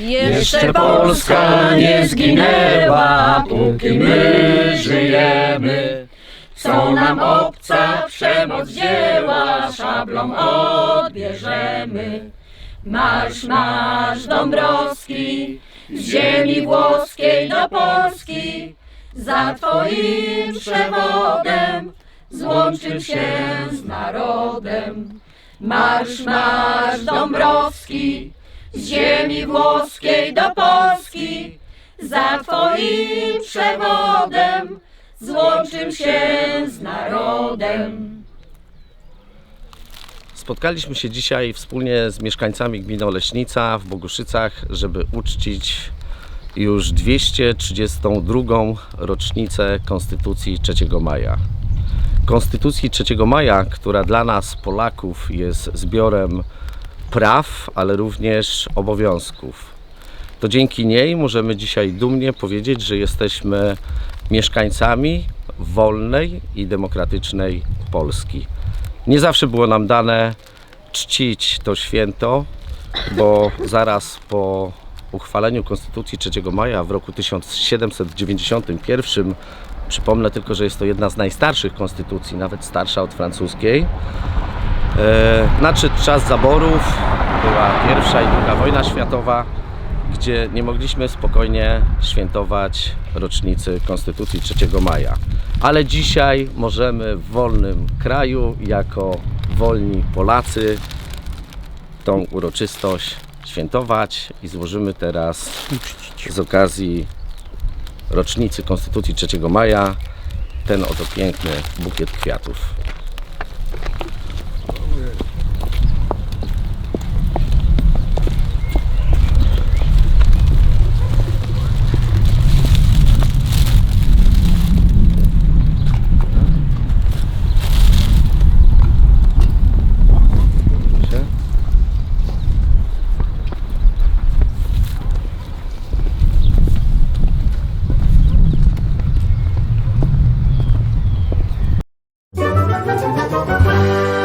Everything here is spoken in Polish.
Jeszcze Polska nie zginęła, póki my żyjemy. Co nam obca przemoc dzieła, szablą odbierzemy. Marsz, marsz Dąbrowski, z ziemi włoskiej do Polski, za Twoim przewodem złączył się z narodem. Marsz, marsz Dąbrowski, z ziemi włoskiej do Polski, za Twoim przewodem złączył się z narodem. Spotkaliśmy się dzisiaj wspólnie z mieszkańcami gminy Oleśnica w Boguszycach, żeby uczcić już 232 rocznicę Konstytucji 3 maja. Konstytucji 3 maja, która dla nas, Polaków, jest zbiorem praw, ale również obowiązków. To dzięki niej możemy dzisiaj dumnie powiedzieć, że jesteśmy mieszkańcami wolnej i demokratycznej Polski. Nie zawsze było nam dane czcić to święto, bo zaraz po uchwaleniu Konstytucji 3 maja w roku 1791, przypomnę tylko, że jest to jedna z najstarszych konstytucji, nawet starsza od francuskiej, e, nadszedł czas zaborów, była pierwsza i druga wojna światowa, gdzie nie mogliśmy spokojnie świętować rocznicy Konstytucji 3 maja. Ale dzisiaj możemy w wolnym kraju, jako wolni Polacy, tą uroczystość świętować i złożymy teraz z okazji rocznicy Konstytucji 3 maja ten oto piękny bukiet kwiatów. ¡Gracias!